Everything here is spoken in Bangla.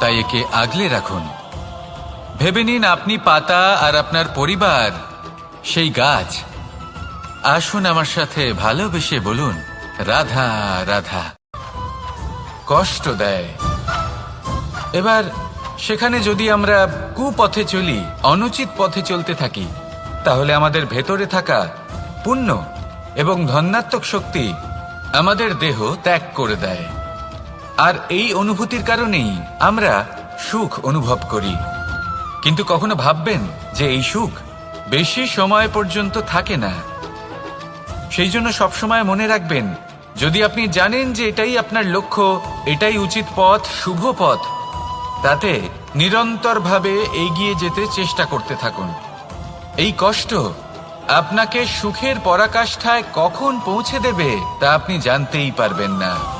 তাই একে আগলে রাখুন। ভেবে নিন আপনি পাতা আর আপনার পরিবার, সেই গাছ। আসুন আমার সাথে ভালোবেসে বলুন, রাধা রাধা। কষ্ট দেয়। এবার, সেখানে যদি আমরা কুপথে চলি, অনুচিত পথে চলতে থাকি, তাহলে আমাদের ভেতরে থাকা পুণ্য এবং ধন্যাত্মক শক্তি আমাদের দেহ ত্যাগ করে দেয়। আর এই অনুভূতির কারণেই আমরা সুখ অনুভব করি। কিন্তু কখনো ভাববেন যে এই সুখ বেশি সময় পর্যন্ত থাকে না। সেই জন্য সবসময় মনে রাখবেন, যদি আপনি জানেন যে এটাই আপনার লক্ষ্য, এটাই উচিত পথ, শুভ পথ, তাতে নিরন্তরভাবে এগিয়ে যেতে চেষ্টা করতে থাকুন। এই কষ্ট আপনাকে সুখের পরাকাষ্ঠায় কখন পৌঁছে দেবে তা আপনি জানতেই পারবেন না।